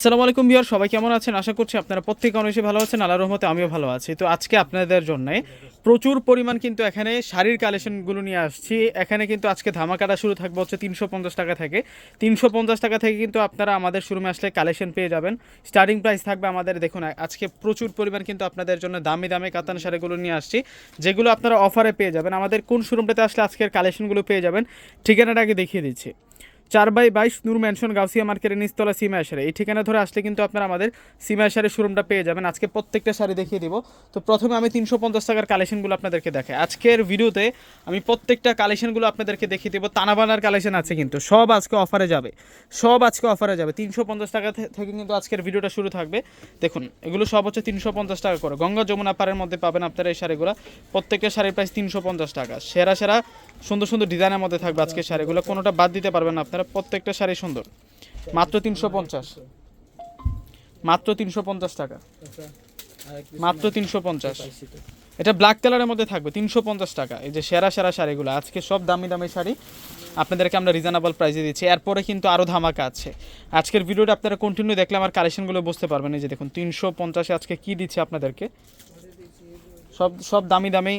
আসসালামু আলাইকুম বিয়ার সবাই কেমন আছেন? আশা করছি আপনারা প্রত্যেকে অনেক ভালো আছেন, আল্লাহর রহমতে আমিও ভালো আছি। তো আজকে আপনাদের জন্য প্রচুর পরিমাণ কিন্তু এখানে শাড়ির কালেকশনগুলো নিয়ে আসছি। এখানে কিন্তু আজকে ধামাকাটা শুরু থাকবে হচ্ছে তিনশো পঞ্চাশ টাকা থেকে। তিনশো পঞ্চাশ টাকা থেকে কিন্তু আপনারা আমাদের শোরুমে আসলে কালেকশন পেয়ে যাবেন। স্টার্টিং প্রাইস থাকবে আমাদের, দেখুন, আজকে প্রচুর পরিমাণ কিন্তু আপনাদের জন্য দামি দামি কাতান শাড়িগুলো নিয়ে আসছি। যেগুলো আপনারা অফারে পেয়ে যাবেন। আমাদের কোন শোরুমটাতে আসলে আজকের কালেকশনগুলো পেয়ে যাবেন, ঠিকানাটা আগে দেখিয়ে দিচ্ছি। চার বাই বাইশ নূর ম্যানশন গাউসিয়া মার্কেটের নিচতলা সীমা আসারে। এই ঠিকানা ধরে আসলে কিন্তু আপনারা আমাদের সীমা আসারের শোরুমটা পেয়ে যাবেন। আজকে প্রত্যেকটা শাড়ি দেখিয়ে দিব। তো প্রথমে আমি তিনশো পঞ্চাশ টাকার কালেকশনগুলো আপনাদেরকে দেখাই। আজকের ভিডিওতে আমি প্রত্যেকটা কালেকশনগুলো আপনাদেরকে দেখিয়ে দেবো। তানাবানার কালেকশন আছে কিন্তু। সব আজকে অফারে যাবে। সব আজকে অফারে যাবে। তিনশো পঞ্চাশ টাকা থেকে কিন্তু আজকের ভিডিওটা শুরু থাকবে। দেখুন, এগুলো সব হচ্ছে তিনশো পঞ্চাশ টাকা করে। গঙ্গা যমুনা পাড়ের মধ্যে পাবেন আপনারা এই শাড়িগুলো। প্রত্যেকটা শাড়ির প্রাইস তিনশো পঞ্চাশ টাকা। সেরা সেরা সুন্দর সুন্দর ডিজাইনের মধ্যে থাকবে আজকে শাড়িগুলো। কোনোটা বাদ দিতে পারবেন না আপনারা। প্রত্যেকটা শাড়ি সুন্দর। মাত্র তিনশো পঞ্চাশ। মাত্র তিনশো পঞ্চাশ টাকা। মাত্র তিনশো পঞ্চাশ। এটা ব্ল্যাক কালারের মধ্যে থাকবে, তিনশো পঞ্চাশ টাকা। এই যে সেরা সেরা শাড়িগুলো, আজকে সব দামি দামি শাড়ি আপনাদেরকে আমরা রিজনেবল প্রাইসে দিচ্ছি। এরপরে কিন্তু আরও ধামাকা আছে। আজকের ভিডিওটা আপনারা কন্টিনিউ দেখলে আমার কালেকশনগুলো বুঝতে পারবেন। এই যে দেখুন, তিনশো পঞ্চাশে আজকে কী দিচ্ছে আপনাদেরকে? সব সব দামি দামি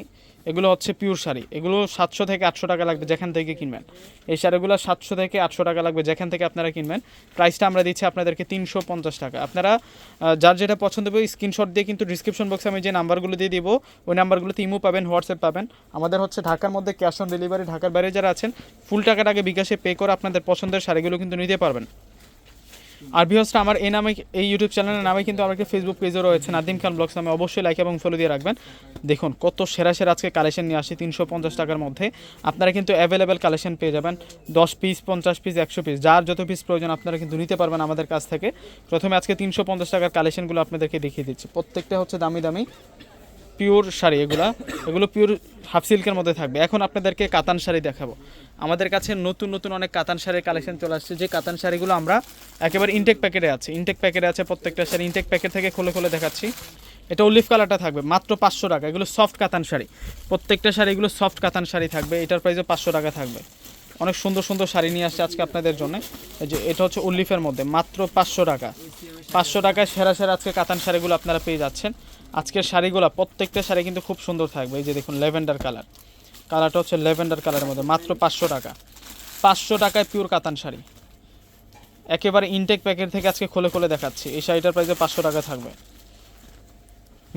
এগুলো হচ্ছে পিওর শাড়ি। এগুলো সাতশো থেকে আটশো টাকা লাগবে যেখান থেকে কিনবেন। এই শাড়িগুলো সাতশো থেকে আটশো টাকা লাগবে যেখান থেকে আপনারা কিনবেন। প্রাইসটা আমরা দিচ্ছি আপনাদেরকে তিনশো পঞ্চাশ টাকা। আপনারা যার যেটা পছন্দ হবে স্ক্রিনশট দিয়ে কিন্তু ডিসক্রিপশন বক্সে আমি যে নাম্বারগুলো দিয়ে দিব, ওই নাম্বারগুলোতে ইমো পাবেন হোয়াটসঅ্যাপ পাবেন। আমাদের হচ্ছে ঢাকার মধ্যে ক্যাশ অন ডেলিভারি ঢাকার বাইরে যারা আছেন ফুল টাকাটাকে বিকাশে পে করে আপনাদের পছন্দের শাড়িগুলো কিন্তু নিতে পারবেন। আর বিহসটা আমার এই নামে, এই ইউটিউব চ্যানেলের নামে কিন্তু আমার একটা ফেসবুক পেজও রয়েছে, নাদিম খান ব্লগস নামে অবশ্যই লাইক এবং ফলো দিয়ে রাখবেন। দেখুন, কত সেরা সেরা আজকে কালেকশন নিয়ে আসি, তিনশো পঞ্চাশ টাকার মধ্যে। আপনারা কিন্তু অ্যাভেলেবেল কালেকশন পেয়ে যাবেন, দশ পিস পঞ্চাশ পিস একশো পিস যার যত পিস প্রয়োজন আপনারা কিন্তু নিতে পারবেন আমাদের কাছ থেকে। প্রথমে আজকে তিনশো পঞ্চাশ টাকার কালেকশনগুলো আপনাদেরকে দেখিয়ে দিচ্ছি। প্রত্যেকটা হচ্ছে দামি দামি পিওর শাড়ি এগুলা। এগুলো পিওর হাফ সিল্কের মধ্যে থাকবে। এখন আপনাদেরকে কাতান শাড়ি দেখাবো। আমাদের কাছে নতুন নতুন অনেক কাতান শাড়ির কালেকশন চলে আসছে। যে কাতান শাড়িগুলো আমরা একেবারে ইনটেক প্যাকেটে আছে। ইনটেক প্যাকেটে আছে প্রত্যেকটা শাড়ি। ইনটেক প্যাকেট থেকে খুলে খুলে দেখাচ্ছি। এটা অলিভ কালারটা থাকবে, মাত্র পাঁচশো টাকা। এগুলো সফট কাতান শাড়ি। প্রত্যেকটা শাড়িগুলো সফট কাতান শাড়ি থাকবে। এটার প্রাইসও পাঁচশো টাকা থাকবে। অনেক সুন্দর সুন্দর শাড়ি নিয়ে আসছে আজকে আপনাদের জন্য। এই যে এটা হচ্ছে উল্লিফের মধ্যে, মাত্র পাঁচশো টাকা। পাঁচশো টাকায় সেরা সেরা আজকে কাতান শাড়িগুলো আপনারা পেয়ে যাচ্ছেন। আজকের শাড়িগুলো, প্রত্যেকটা শাড়ি কিন্তু খুব সুন্দর থাকবে। এই যে দেখুন, ল্যাভেন্ডার কালার কালারটা হচ্ছে ল্যাভেন্ডার কালারের মধ্যে, মাত্র পাঁচশো টাকা। পাঁচশো টাকায় পিওর কাতান শাড়ি। একেবারে ইনটেক প্যাকেট থেকে আজকে খুলে খুলে দেখাচ্ছি। এই শাড়িটার প্রাইসে পাঁচশো টাকা থাকবে।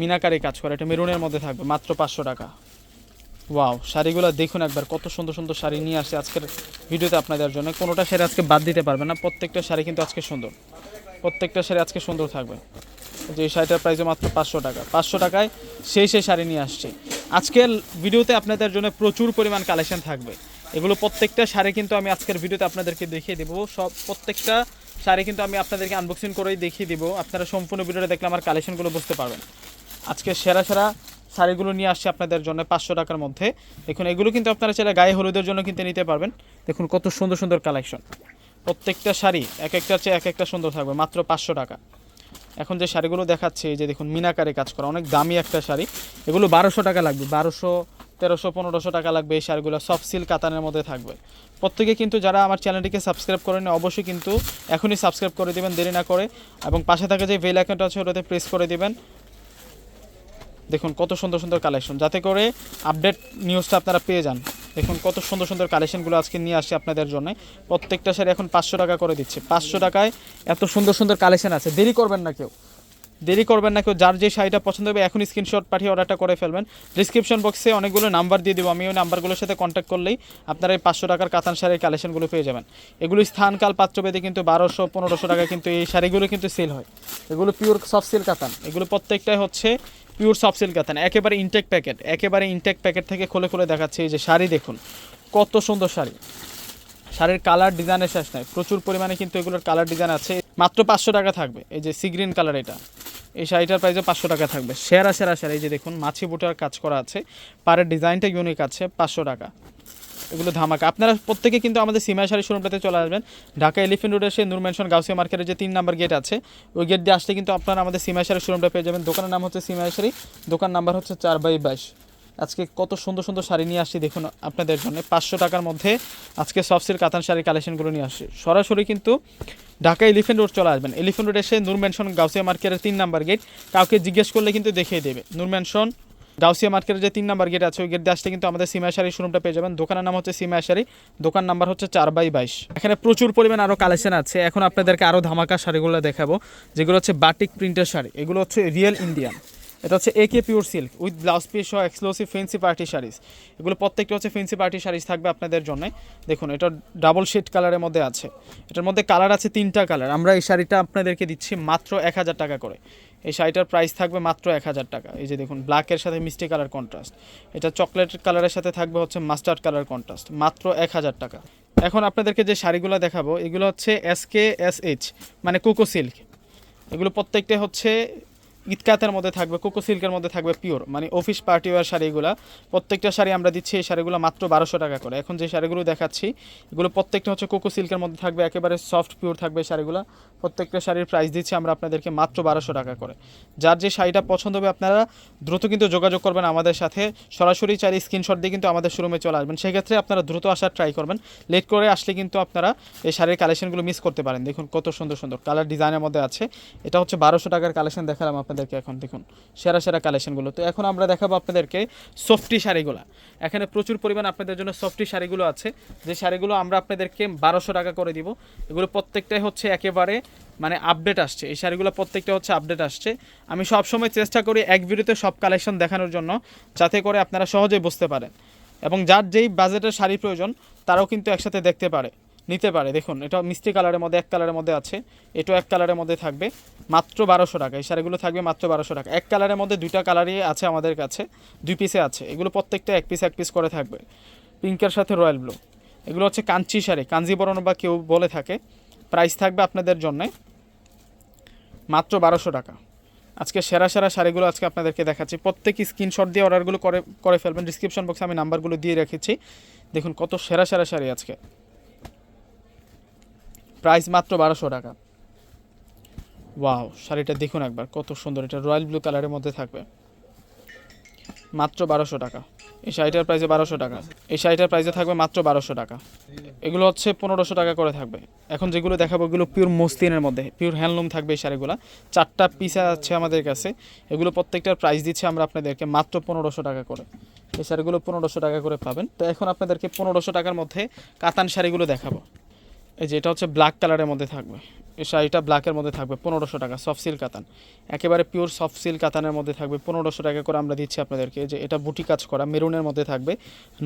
মিনাকারি কাজ করে, এটা মেরুনের মধ্যে থাকবে, মাত্র পাঁচশো টাকা। ওয়াও শাড়িগুলো দেখুন একবার, কত সুন্দর সুন্দর শাড়ি নিয়ে আসছে আজকের ভিডিওতে আপনাদের জন্য। কোনোটা শাড়ি আজকে বাদ দিতে পারবে না, প্রত্যেকটা শাড়ি কিন্তু আজকে সুন্দর। প্রত্যেকটা শাড়ি আজকে সুন্দর থাকবে। যে এই শাড়িটার প্রাইসও মাত্র পাঁচশো টাকা। পাঁচশো টাকায় সেই সেই শাড়ি নিয়ে আসছে। আজকের ভিডিওতে আপনাদের জন্য প্রচুর পরিমাণ কালেকশন থাকবে। এগুলো প্রত্যেকটা শাড়ি কিন্তু আমি আজকের ভিডিওতে আপনাদেরকে দেখিয়ে দেবো। সব প্রত্যেকটা শাড়ি কিন্তু আমি আপনাদেরকে আনবক্সিং করেই দেখিয়ে দেবো। আপনারা সম্পূর্ণ ভিডিওটা দেখলে আমার কালেকশনগুলো বুঝতে পারবেন। আজকে সেরা সেরা শাড়িগুলো নিয়ে আসছে আপনাদের জন্য পাঁচশো টাকার মধ্যে। দেখুন, এগুলো কিন্তু আপনারা চাইলে গায়ে হলুদের জন্য কিনতে নিতে পারবেন। দেখুন, কত সুন্দর সুন্দর কালেকশন প্রত্যেকটা শাড়ি এক একটা চেয়ে এক একটা সুন্দর থাকবে, মাত্র পাঁচশো টাকা। এখন যে শাড়িগুলো দেখাচ্ছে, এই যে দেখুন, মিনাকারে কাজ করা, অনেক দামি একটা শাড়ি। এগুলো বারোশো টাকা লাগবে, বারোশো, তেরোশো, পনেরোশো টাকা লাগবে এই শাড়িগুলো সফট সিল্ক কাতানের মধ্যে থাকবে। প্রত্যেকে কিন্তু যারা আমার চ্যানেলটিকে সাবস্ক্রাইব করেন অবশ্যই কিন্তু এখনই সাবস্ক্রাইব করে দেবেন, দেরি না করে। এবং পাশে থাকা যে বেল আইকনটা আছে, ওটাতে প্রেস করে দেবেন। দেখুন, কত সুন্দর সুন্দর কালেকশন যাতে করে আপডেট নিউজটা আপনারা পেয়ে যান। দেখুন, কত সুন্দর সুন্দর কালেকশনগুলো আজকে নিয়ে আসছে আপনাদের জন্য। প্রত্যেকটা শাড়ি এখন পাঁচশো টাকা করে দিচ্ছে। পাঁচশো টাকায় এত সুন্দর সুন্দর কালেকশন আছে। দেরি করবেন না কেউ। দেরি করবেন না কেউ। যার যে শাড়িটা পছন্দ হবে, এখন স্ক্রিনশট পাঠিয়ে অর্ডারটা করে ফেলবেন। ডিসক্রিপশন বক্সে অনেকগুলো নাম্বার দিয়ে দেবো। আমি ওই নাম্বারগুলোর সাথে কন্ট্যাক্ট করলেই আপনারা এই পাঁচশো টাকার কাতান শাড়ির কালেকশনগুলো পেয়ে যাবেন। এগুলো স্থানকাল পাত্রভেদে কিন্তু বারোশো, পনেরোশো টাকা কিন্তু এই শাড়িগুলো কিন্তু সেল হয়। এগুলো পিওর সফট সিল্ক কাতান। এগুলো প্রত্যেকটাই হচ্ছে পিওর সফট সিল্ক কাতান একেবারে ইনটেক প্যাকেট একেবারে ইনটেক প্যাকেট থেকে খুলে খুলে দেখাচ্ছে এই যে শাড়ি দেখুন, কত সুন্দর শাড়ি। শাড়ির কালার ডিজাইনের শেষ নাই, প্রচুর পরিমাণে কিন্তু এগুলোর কালার ডিজাইন আছে, মাত্র পাঁচশো টাকা থাকবে, এই যে সি গ্রিন কালার এটা। এই শাড়িটার প্রাইসে পাঁচশো টাকা থাকবে, সেরা সেরা সেরা এই যে দেখুন, মাছি বুটার কাজ করা আছে, পাড়ের ডিজাইনটা ইউনিক আছে, পাঁচশো টাকা। এগুলো ধামাকা। আপনারা প্রত্যেকে কিন্তু আমাদের সিমাই শাড়ি শোরুমটাতে চলে আসবেন। ঢাকা এলিফেন্ট রোডের সেই নূর ম্যানশন গাউসিয়া মার্কেটের যে তিন নাম্বার গেট আছে, ওই গেট দিয়ে আসলে কিন্তু আপনারা আমাদের সিমাই শাড়ি শোরুমটা পেয়ে যাবেন। দোকানের নাম হচ্ছে সিমাই শাড়ি, দোকান নাম্বার হচ্ছে চার বাই বাইশ। আজকে কত সুন্দর সুন্দর শাড়ি নিয়ে আসছি দেখুন আপনাদের জন্য। পাঁচশো টাকার মধ্যে আজকে সফসিল কাতান শাড়ির কালেকশনগুলো নিয়ে আসছি। সরাসরি কিন্তু ঢাকা এলিফেন্ট রোড চলে আসবেন। এলিফেন্ট রোড এসে নূর ম্যানশন গাউসিয়া মার্কেটের তিন নাম্বার গেট, কাউকে জিজ্ঞেস করলে কিন্তু দেখিয়ে দেবে। নূর ম্যানশন গাউসিয়া মার্কেটের যে তিন নাম্বার গেট আছে, ওই গেট দিয়ে আসলে কিন্তু আমাদের সিমা শাড়ি শোরুমটা পেয়ে যাবেন। দোকানের নাম হচ্ছে সিমা শাড়ি দোকান নাম্বার হচ্ছে চার বাই বাইশ। এখানে প্রচুর পরিমাণ আরও কালেকশন আছে। এখন আপনাদেরকে আরও ধামাকা শাড়িগুলো দেখাবো, যেগুলো হচ্ছে বাটিক প্রিন্টের শাড়ি। এগুলো হচ্ছে রিয়েল ইন্ডিয়ান এটা হচ্ছে একে pure silk with blouse piece সহ এক্সক্লুসিভ ফেন্সি পার্টি শাড়িজ। এগুলো প্রত্যেকটা হচ্ছে ফেন্সি পার্টি শাড়িজ থাকবে আপনাদের জন্য। দেখুন, এটা ডাবল শেড কালারের মধ্যে আছে। এটার মধ্যে কালার আছে তিনটা কালার আমরা এই শাড়িটা আপনাদেরকে দিচ্ছি মাত্র এক হাজার টাকা করে। এই শাড়িটার প্রাইস থাকবে মাত্র এক হাজার টাকা। এই যে দেখুন ব্ল্যাকের সাথে মিষ্টি কালার কন্ট্রাস্ট এটা চকলেট কালারের সাথে থাকবে হচ্ছে মাস্টার্ড কালার কন্ট্রাস্ট মাত্র এক হাজার টাকা। এখন আপনাদেরকে যে শাড়িগুলো দেখাবো, এগুলো হচ্ছে এস কে এস এইচ মানে কোকো সিল্ক এগুলো প্রত্যেকটা হচ্ছে ইটকাতের মধ্যে থাকবে, কোকো সিল্কের মধ্যে থাকবে পিওর মানে অফিস পার্টি ওয়ার শাড়িগুলো প্রত্যেকটা শাড়ি আমরা দিচ্ছি এই শাড়িগুলো মাত্র বারোশো টাকা করে। এখন যে শাড়িগুলো দেখাচ্ছি, এগুলো প্রত্যেকটা হচ্ছে কোকো সিল্কের মধ্যে থাকবে, একেবারে সফট পিওর থাকবে শাড়িগুলো। প্রত্যেকটা শাড়ির প্রাইস দিচ্ছি আমরা আপনাদেরকে মাত্র বারোশো টাকা করে। যার যে শাড়িটা পছন্দ হবে আপনারা দ্রুত কিন্তু যোগাযোগ করবেন আমাদের সাথে। সরাসরি চারি স্ক্রিনশট দিয়ে কিন্তু আমাদের শোরুমে চলে আসবেন। সেক্ষেত্রে আপনারা দ্রুত আসার ট্রাই করবেন। লেট করে আসলে কিন্তু আপনারা এই শাড়ির কালেকশনগুলো মিস করতে পারেন। দেখুন কত সুন্দর সুন্দর কালার ডিজাইনের মধ্যে আছে। এটা হচ্ছে বারোশো টাকার কালেকশন দেখালাম আপনাদেরকে এখন। দেখুন, সেরা সেরা কালেকশনগুলো তো এখন আমরা দেখাবো আপনাদেরকে সফটি শাড়িগুলো। এখানে প্রচুর পরিমাণ আপনাদের জন্য সফটি শাড়িগুলো আছে। যে শাড়িগুলো আমরা আপনাদেরকে বারোশো টাকা করে দিব, এগুলো প্রত্যেকটাই হচ্ছে একেবারে মানে আপডেট আসছে। এই শাড়িগুলো প্রত্যেকটা হচ্ছে আপডেট আসছে। আমি সবসময় চেষ্টা করি এক ভিডিওতে সব কালেকশন দেখানোর জন্য, যাতে করে আপনারা সহজেই বুঝতে পারেন। এবং যার যেই বাজেটের শাড়ি প্রয়োজন, তারাও কিন্তু একসাথে দেখতে পারে, নিতে পারে। দেখুন, এটা মিষ্টি কালারের মধ্যে, এক কালারের মধ্যে আছে। এটাও এক কালারের মধ্যে থাকবে। মাত্র বারোশো টাকা। এই শাড়িগুলো থাকবে মাত্র বারোশো টাকা। এক কালারের মধ্যে দুইটা কালারই আছে আমাদের কাছে। দুই পিসে আছে। এগুলো প্রত্যেকটা এক পিস এক পিস করে থাকবে। পিঙ্কের সাথে রয়্যাল ব্লু এগুলো হচ্ছে কাঞ্চি শাড়ি। কাঞ্জিবরণ বা কেউ বলে থাকে। প্রাইস থাকবে আপনাদের জন্যে মাত্র বারোশো টাকা। আজকে সেরা সেরা শাড়িগুলো আজকে আপনাদেরকে দেখাচ্ছি। প্রত্যেকই স্ক্রিনশট দিয়ে অর্ডারগুলো করে করে ফেলবেন। ডিসক্রিপশন বক্সে আমি নাম্বারগুলো দিয়ে রেখেছি। দেখুন কত সেরা সেরা শাড়ি আজকে। প্রাইস মাত্র বারোশো টাকা। ওয়াও, শাড়িটা দেখুন একবার, কত সুন্দর। এটা রয়্যাল ব্লু কালারের মধ্যে থাকবে। মাত্র বারোশো টাকা। এই শাড়িটার প্রাইসে বারোশো টাকা। এই শাড়িটার প্রাইসে থাকবে মাত্র বারোশো টাকা। এগুলো হচ্ছে পনেরোশো টাকা করে থাকবে। এখন যেগুলো দেখাবো, এগুলো পিওর মসলিনের মধ্যে পিওর হ্যান্ডলুম থাকবে এই শাড়িগুলো। চারটা পিস আছে আমাদের কাছে। এগুলো প্রত্যেকটার প্রাইস দিচ্ছে আমরা আপনাদেরকে মাত্র পনেরোশো টাকা করে। এই শাড়িগুলো পনেরোশো টাকা করে পাবেন। তো এখন আপনাদেরকে পনেরোশো টাকার মধ্যে কাতান শাড়িগুলো দেখাবো। এই যে এটা হচ্ছে ব্ল্যাক কালারের মধ্যে থাকবে। এই শাড়িটা ব্ল্যাকের মধ্যে থাকবে, পনেরোশো টাকা সফট সিল্ক কাতান। একেবারে পিওর সফট সিল্ক কাতানের মধ্যে থাকবে, পনেরোশো টাকা করে আমরা দিচ্ছি আপনাদেরকে। যে এটা বুটি কাজ করা মেরুনের মধ্যে থাকবে।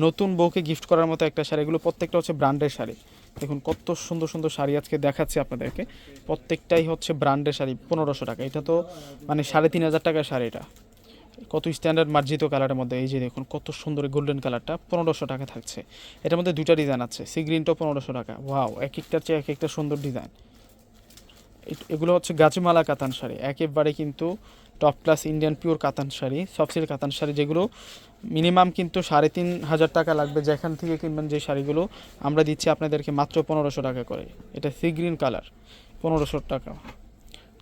নতুন বউকে গিফট করার মতো একটা শাড়ি, এগুলো প্রত্যেকটা হচ্ছে ব্র্যান্ডের শাড়ি। দেখুন কত সুন্দর সুন্দর শাড়ি আজকে দেখাচ্ছি আপনাদেরকে। প্রত্যেকটাই হচ্ছে ব্র্যান্ডের শাড়ি, পনেরোশো টাকা। এটা তো মানে সাড়ে তিন হাজার টাকার শাড়িটা কত স্ট্যান্ডার্ড মার্জিত কালারের মধ্যে, এই যে দেখুন, কত সুন্দর গোল্ডেন কালারটা পনেরোশো টাকা থাকছে। এটার মধ্যে দুইটা ডিজাইন আছে সি গ্রিনটাও পনেরোশো টাকা। ওয়াও এক একটার চেয়ে এক একটা সুন্দর ডিজাইন এগুলো হচ্ছে গাছমালা কাতান শাড়ি। একেবারে কিন্তু টপ ক্লাস ইন্ডিয়ান পিওর কাতান শাড়ি সবসিল কাতান শাড়ি, যেগুলো মিনিমাম কিন্তু সাড়ে তিন হাজার টাকা লাগবে। যেখান থেকে কিনবেন যে শাড়িগুলো, আমরা দিচ্ছি আপনাদেরকে মাত্র পনেরোশো টাকা করে। এটা সি গ্রিন কালার পনেরোশো টাকা।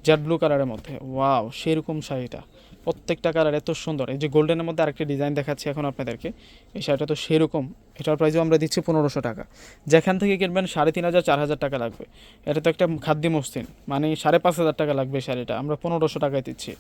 জেড ব্লু কালারের মধ্যে। ওয়াও সেরকম শাড়িটা প্রত্যেকটা কালার এত সুন্দর। এই যে গোল্ডেনের মধ্যে আরেকটি ডিজাইন দেখাচ্ছি এখন আপনাদেরকে। এই শাড়িটা তো সেরকম। এটার প্রাইসও আমরা দিচ্ছি পনেরোশো টাকা। যেখান থেকে কিনবেন সাড়ে তিন হাজার, চার হাজার টাকা লাগবে। এটা তো একটা খাদ্য মসৃণ। মানে সাড়ে পাঁচ হাজার টাকা লাগবে শাড়িটা। আমরা পনেরোশো টাকায় দিচ্ছি।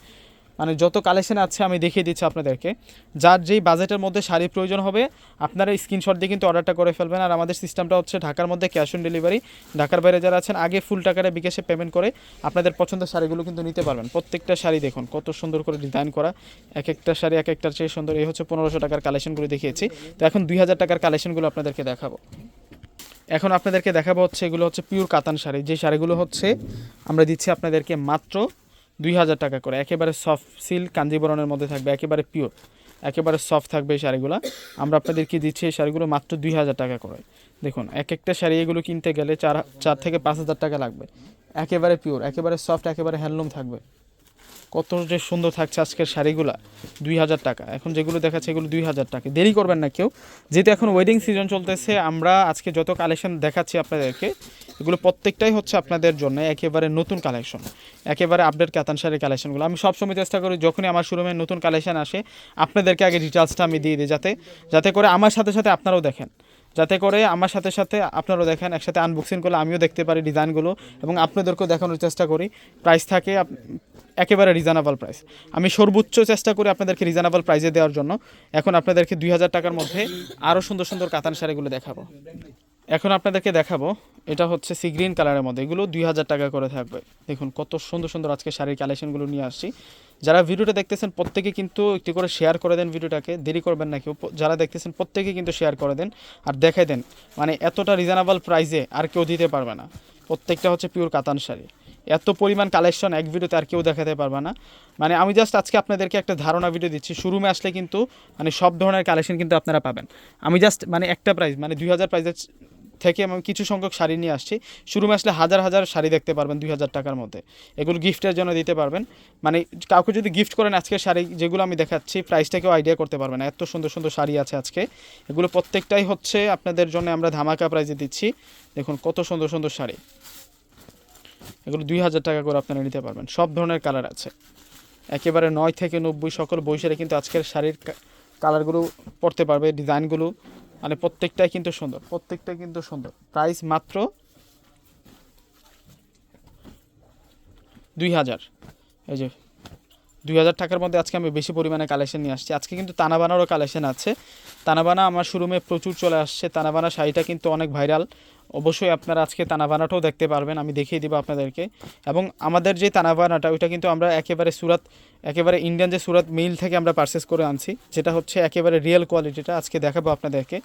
মানে যত কালেকশন আছে আমি দেখিয়ে দিচ্ছি আপনাদেরকে। যার যেই বাজেটের মধ্যে শাড়ি প্রয়োজন হবে, আপনারা স্ক্রিনশট দিয়ে কিন্তু অর্ডারটা করে ফেলবেন। আর আমাদের সিস্টেমটা হচ্ছে ঢাকার মধ্যে ক্যাশ অন ডেলিভারি ঢাকার বাইরে যারা আছেন, আগে ফুল টাকাটা বিকাশে পেমেন্ট করে আপনাদের পছন্দের শাড়িগুলো কিন্তু নিতে পারবেন। প্রত্যেকটা শাড়ি দেখুন, কত সুন্দর করে ডিজাইন করা। এক একটা শাড়ি, এক একটার চেয়ে সুন্দর। এই হচ্ছে পনেরোশো টাকার কালেকশনগুলো দেখিয়েছি। তো এখন দুই হাজার টাকার কালেকশনগুলো আপনাদেরকে দেখাবো। এখন আপনাদেরকে দেখাবো হচ্ছে এগুলো হচ্ছে পিওর কাতান শাড়ি। যে শাড়িগুলো হচ্ছে, আমরা দিচ্ছি আপনাদেরকে মাত্র দুই হাজার টাকা করে। একেবারে সফট সিল কাঞ্জিবরণের মধ্যে থাকবে, একেবারে পিওর একেবারে সফট থাকবে এই শাড়িগুলো। আমরা আপনাদেরকে দিচ্ছি এই শাড়িগুলো মাত্র দুই হাজার টাকা করে। দেখুন, এক একটা শাড়ি এগুলো কিনতে গেলে চার চার থেকে পাঁচ হাজার টাকা লাগবে। একেবারে পিওর একেবারে সফট একেবারে হ্যান্ডলুম থাকবে। কত যে সুন্দর থাকছে আজকের শাড়িগুলা। দুই হাজার টাকা। এখন যেগুলো দেখাচ্ছে এগুলো দুই হাজার টাকা। দেরি করবেন না কেউ। যেহেতু এখন ওয়েডিং সিজন চলতেছে, আমরা আজকে যত কালেকশন দেখাচ্ছি আপনাদেরকে, এগুলো প্রত্যেকটাই হচ্ছে আপনাদের জন্য একেবারে নতুন কালেকশন একেবারে আপডেট কাতান শাড়ির কালেকশনগুলো আমি সবসময় চেষ্টা করি, যখনই আমার শোরুমে নতুন কালেকশন আসে, আপনাদেরকে আগে ডিটেলসটা আমি দিয়ে দিই যাতে যাতে করে আমার সাথে সাথে আপনারাও দেখেন। যাতে করে আমার সাথে সাথে আপনারাও দেখেন, একসাথে আনবক্সিং করলে আমিও দেখতে পারি ডিজাইনগুলো এবং আপনাদেরকেও দেখানোর চেষ্টা করি। প্রাইস থাকে একেবারে রিজনেবল প্রাইস আমি সর্বোচ্চ চেষ্টা করি আপনাদেরকে রিজনেবল প্রাইসে দেওয়ার জন্য। এখন আপনাদেরকে দুই হাজার টাকার মধ্যে আরও সুন্দর সুন্দর কাতান শাড়িগুলো দেখাবো। এখন আপনাদেরকে দেখাবো, এটা হচ্ছে সি গ্রিন কালারের মধ্যে। এগুলো দুই হাজার টাকা করে থাকবে। দেখুন কত সুন্দর সুন্দর আজকে শাড়ির কালেকশনগুলো নিয়ে আসছি। যারা ভিডিওটা দেখতেছেন, প্রত্যেকে কিন্তু একটু করে শেয়ার করে দেন ভিডিওটাকে। দেরি করবেন না কেউ। যারা দেখতেছেন, প্রত্যেকে কিন্তু শেয়ার করে দেন আর দেখাই দেন। মানে এতটা রিজনেবল প্রাইসে আর কেউ দিতে পারবে না। প্রত্যেকটা হচ্ছে পিওর কাতান শাড়ি। এত পরিমাণ কালেকশন এক ভিডিওতে আর কেউ দেখাতে পারবে না। মানে আমি জাস্ট আজকে আপনাদেরকে একটা ধারণা ভিডিও দিচ্ছি। শুরুমে আসলে কিন্তু মানে সব ধরনের কালেকশন কিন্তু আপনারা পাবেন। আমি জাস্ট মানে একটা প্রাইস মানে দুই হাজার প্রাইসের থেকে আমি কিছু সংখ্যক শাড়ি নিয়ে আসছি। শুরুমে আসলে হাজার হাজার শাড়ি দেখতে পারবেন দুই হাজার টাকার মধ্যে। এগুলো গিফটের জন্য দিতে পারবেন। মানে কাউকে যদি গিফট করেন আজকে শাড়ি যেগুলো আমি দেখাচ্ছি প্রাইসটাকেও আইডিয়া করতে পারবেন। এত সুন্দর সুন্দর শাড়ি আছে আজকে। এগুলো প্রত্যেকটাই হচ্ছে আপনাদের জন্য আমরা ধামাকা প্রাইজে দিচ্ছি। দেখুন কত সুন্দর সুন্দর শাড়ি। এগুলো দুই হাজার টাকা করে আপনারা নিতে পারবেন। সব ধরনের কালার আছে। একেবারে নয় থেকে নব্বই সকল বৈশারে কিন্তু আজকের শাড়ির কালারগুলো পড়তে পারবে ডিজাইনগুলো মানে প্রত্যেকটাই কিন্তু সুন্দর, প্রত্যেকটাই কিন্তু সুন্দর। প্রাইস মাত্র দুই হাজার। এই যে, দুই হাজার টাকার মধ্যে আজকে আমি বেশি পরিমাণে কালেকশন নিয়ে আসছি। আজকে কিন্তু তানাবানারও কালেকশন আছে। তানাবানা আমার শোরুমে প্রচুর চলে আসছে। তানাবানা শাড়িটা কিন্তু অনেক ভাইরাল অবশ্যই আপনারা আজকে তানাবানাটাও দেখতে পারবেন, আমি দেখিয়ে দিব আপনাদেরকে। এবং আমাদের যে তানাবানাটা, ওইটা কিন্তু আমরা একেবারে সুরাত, একেবারে ইন্ডিয়ান যে সুরাত মিল থেকে আমরা পারচেস করে আনছি, যেটা হচ্ছে একেবারে রিয়েল কোয়ালিটিটা আজকে দেখাবো আপনাদেরকে।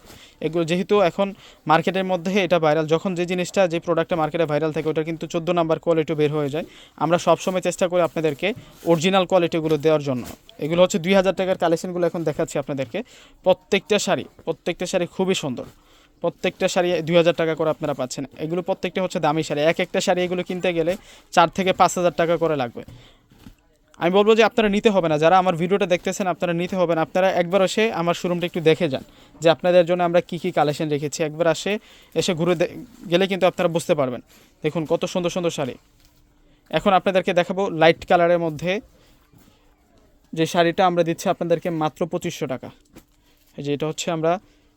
এগুলো যেহেতু এখন মার্কেটের মধ্যে, এটা ভাইরাল যখন যে জিনিসটা, যে প্রোডাক্টটা মার্কেটে ভাইরাল থাকে ওটা কিন্তু চোদ্দ নাম্বার কোয়ালিটি বের হয়ে যায়। আমরা সবসময় চেষ্টা করি আপনাদেরকে অরিজিনাল কোয়ালিটিগুলো দেওয়ার জন্য। এগুলো হচ্ছে দুই হাজার টাকার কালেকশনগুলো এখন দেখাচ্ছি আপনাদেরকে। প্রত্যেকটা শাড়ি প্রত্যেকটা শাড়ি খুবই সুন্দর। প্রত্যেকটা শাড়ি দুই হাজার টাকা করে আপনারা পাচ্ছেন। এগুলো প্রত্যেকটা হচ্ছে দামি শাড়ি। এক একটা শাড়ি এগুলো কিনতে গেলে চার থেকে পাঁচ হাজার টাকা করে লাগবে। আমি বলব যে আপনারা নিতে হবে না। যারা আমার ভিডিওটা দেখতেছেন, আপনারা নিতে হবে না। আপনারা একবার এসে আমার শোরুমটা একটু দেখে যান যে আপনাদের জন্য আমরা কী কী কালেকশন রেখেছি। একবার আসে, এসে ঘুরে গেলে কিন্তু আপনারা বুঝতে পারবেন। দেখুন কত সুন্দর সুন্দর শাড়ি। এখন আপনাদেরকে দেখাবো লাইট কালারের মধ্যে যে শাড়িটা আমরা দিচ্ছি আপনাদেরকে মাত্র পঁচিশশো টাকা। এই যে এটা হচ্ছে আমরা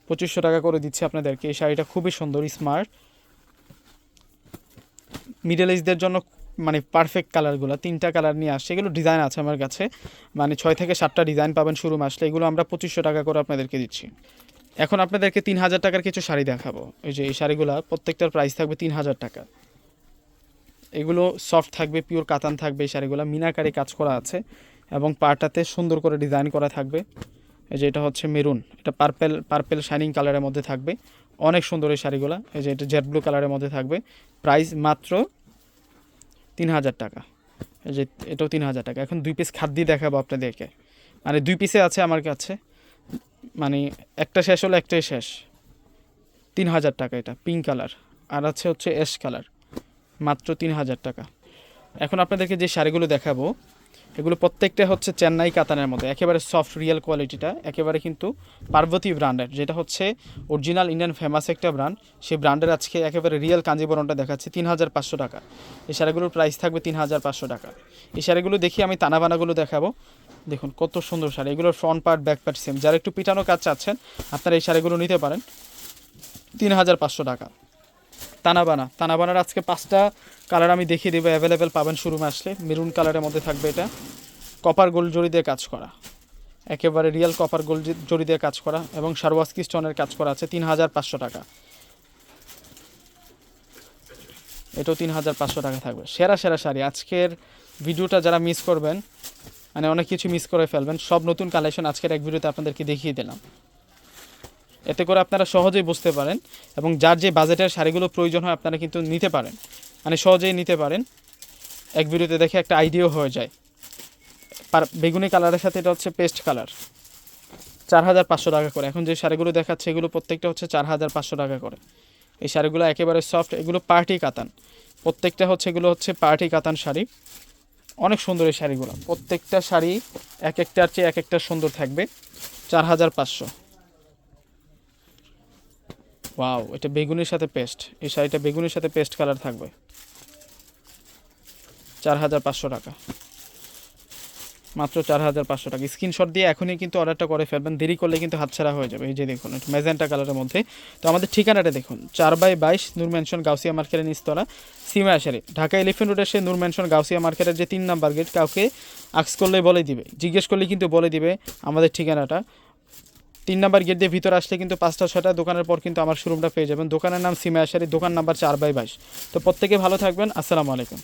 পঁচিশশো টাকা করে দিচ্ছি আপনাদেরকে। এই শাড়িটা খুবই সুন্দর স্মার্ট মিডল এজদের জন্য মানে পারফেক্ট কালারগুলো তিনটা কালার নিয়ে আসছে। এগুলো ডিজাইন আছে আমার কাছে। মানে ছয় থেকে সাতটা ডিজাইন পাবেন শুরু আসলে এগুলো আমরা পঁচিশশো টাকা করে আপনাদেরকে দিচ্ছি। এখন আপনাদেরকে তিন হাজার টাকার কিছু শাড়ি দেখাবো। এই যে এই শাড়িগুলো, প্রত্যেকটার প্রাইস থাকবে তিন হাজার টাকা। এগুলো সফট থাকবে পিওর কাতান থাকবে এই শাড়িগুলো। মিনাকারি কাজ করা আছে এবং পাটাতে সুন্দর করে ডিজাইন করা থাকবে। এই যে এটা হচ্ছে মেরুন, এটা পার্পেল পার্পেল শাইনিং কালারের মধ্যে থাকবে। অনেক সুন্দর এই শাড়িগুলো, এই যে এটা জেড ব্লু কালারের মধ্যে থাকবে। প্রাইস মাত্র তিন হাজার টাকা। এই যে এটাও তিন হাজার টাকা। এখন দুই পিস খাদ্য দেখাবো আপনাদেরকে। মানে দুই পিসে আছে আমার কাছে মানে একটা শেষ হলো একটাই শেষ। তিন হাজার টাকা এটা পিঙ্ক কালার আর আছে হচ্ছে অ্যাশ কালার মাত্র তিন হাজার টাকা। এখন আপনাদেরকে যে শাড়িগুলো দেখাবো এগুলো প্রত্যেকটা হচ্ছে চেন্নাই কাতানের মধ্যে। একেবারে সফট রিয়েল কোয়ালিটিটা একেবারে কিন্তু পার্বতী ব্র্যান্ডের। যেটা হচ্ছে অরিজিনাল ইন্ডিয়ান ফেমাস একটা ব্র্যান্ড সেই ব্র্যান্ডের আজকে একেবারে রিয়েল কাঞ্জিবরণটা দেখাচ্ছে তিন হাজার পাঁচশো টাকা। এই শাড়িগুলোর প্রাইস থাকবে তিন হাজার পাঁচশো টাকা। এই শাড়িগুলো দেখি আমি তানাবানাগুলো দেখাবো। দেখুন, কত সুন্দর শাড়ি। এগুলোর front part back part same যারা একটু পিটানো কাজ চাচ্ছেন, আপনারা এই শাড়িগুলো নিতে পারেন। তিন হাজার পাঁচশো টাকা। তানাবানা। তানাবানার আজকে পাঁচটা কালার আমি দেখিয়ে দেবো অ্যাভেলেবেল পাবেন শুরুমে আসলে। মেরুন কালারের মধ্যে থাকবে এটা। কপার গোল্ড জড়ি দিয়ে কাজ করা। একেবারে রিয়েল কপার গোল্ড জড়ি দিয়ে কাজ করা এবং সারওয়াস্কি স্টোনের কাজ করা আছে তিন হাজার পাঁচশো টাকা। এটাও তিন হাজার পাঁচশো টাকা থাকবে। সেরা সেরা শাড়ি। আজকের ভিডিওটা যারা মিস করবেন মানে অনেক কিছু মিস করে ফেলবেন, সব নতুন কালেকশন আজকের এক ভিডিওতে আপনাদেরকে দেখিয়ে দিলাম। এতে করে আপনারা সহজেই বুঝতে পারেন এবং যার যে বাজেটের শাড়িগুলো প্রয়োজন হয় আপনারা কিন্তু নিতে পারেন। মানে সহজেই নিতে পারেন। এক ভিডিওতে দেখে একটা আইডিয়াও হয়ে যায়। বেগুনি কালারের সাথে এটা হচ্ছে পেস্ট কালার। চার হাজার পাঁচশো টাকা করে। এখন যে শাড়িগুলো দেখাচ্ছে এগুলো প্রত্যেকটা হচ্ছে চার হাজার পাঁচশো টাকা করে। এই শাড়িগুলো একেবারে সফট এগুলো পার্টি কাতান। প্রত্যেকটা হচ্ছে এগুলো হচ্ছে পার্টি কাতান শাড়ি। অনেক সুন্দর এই শাড়িগুলো। প্রত্যেকটা শাড়ি এক একটার চেয়ে এক একটা সুন্দর থাকবে। চার হাজার পাঁচশো। ওয়াও এটা বেগুনের সাথে পেস্ট এই শাড়িটা বেগুনের সাথে পেস্ট কালার থাকবে। চার হাজার পাঁচশো টাকা। মাত্র চার হাজার পাঁচশো টাকা। স্ক্রিনশট দিয়ে এখনই কিন্তু অর্ডারটা করে ফেলবেন। দেরি করলে কিন্তু হাতছাড়া হয়ে যাবে। এই যে দেখুন ম্যাজেন্টা কালারের মধ্যে। তো আমাদের ঠিকানাটা দেখুন, চার বাই বাইশ নূর ম্যানশন গাউসিয়া মার্কেটের নিচতলা সিমা আশারি ঢাকা এলিফেন্ট রোডে সে নূর ম্যানশন গাউসিয়া মার্কেটের যে তিন নাম্বার গেট কাউকে আক্স করলে বলে দিবে। জিজ্ঞেস করলে কিন্তু বলে দিবে আমাদের ঠিকানাটা। তিন নাম্বার গেট দিয়ে ভিতরে আসলে কিন্তু পাঁচটা ছটা দোকানের পর কিন্তু আমার শোরুমটা পেয়ে যাবেন। দোকানের নাম সিমা আশারি দোকান নাম্বার চার বাই বাইশ। তো প্রত্যেকে ভালো থাকবেন। আসসালামু আলাইকুম।